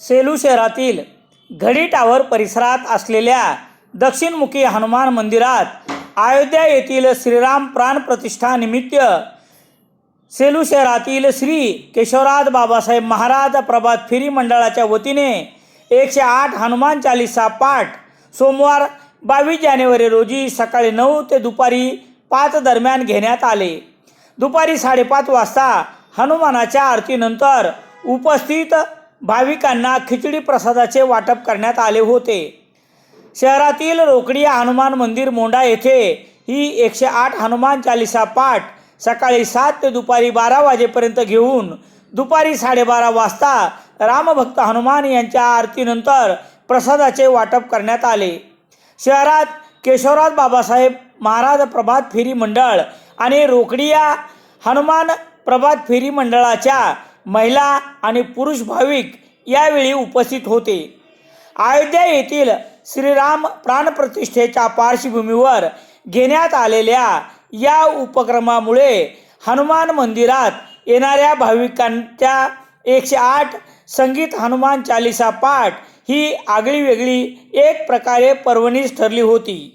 सेलू शहरातील घडी टावर परिसरात असलेल्या दक्षिणमुखी हनुमान मंदिरात अयोध्या येथील श्रीराम प्राण प्रतिष्ठानिमित्त सेलू शहरातील श्री केशवराज बाबासाहेब महाराज प्रभात फेरी मंडळाच्या वतीने एकशे आठ हनुमान चालिसा पाठ सोमवार बावीस जानेवारी रोजी सकाळी नऊ ते दुपारी पाच दरम्यान घेण्यात आले. दुपारी साडेपाच वाजता हनुमानाच्या आरतीनंतर उपस्थित भाविकांना खिचडी प्रसादाचे वाटप करण्यात आले होते. शहरातील रोकडिया हनुमान मंदिर मोंडा येथे ही एकशे आठ हनुमान चालिसा पाठ सकाळी सात ते दुपारी बारा वाजेपर्यंत घेऊन दुपारी साडेबारा वाजता रामभक्त हनुमान यांच्या आरतीनंतर प्रसादाचे वाटप करण्यात आले. शहरात केशवराज बाबासाहेब महाराज प्रभात फेरी मंडळ आणि रोकडिया हनुमान प्रभात फेरी मंडळाच्या महिला आणि पुरुष भाविक यावेळी उपस्थित होते. अयोध्या येथील श्रीराम प्राणप्रतिष्ठेच्या पार्श्वभूमीवर घेण्यात आलेल्या या उपक्रमामुळे हनुमान मंदिरात येणाऱ्या भाविकांच्या एकशे आठ संगीत हनुमान चालिसा पाठ ही आगळी वेगळी एक प्रकारे पर्वणीच ठरली होती.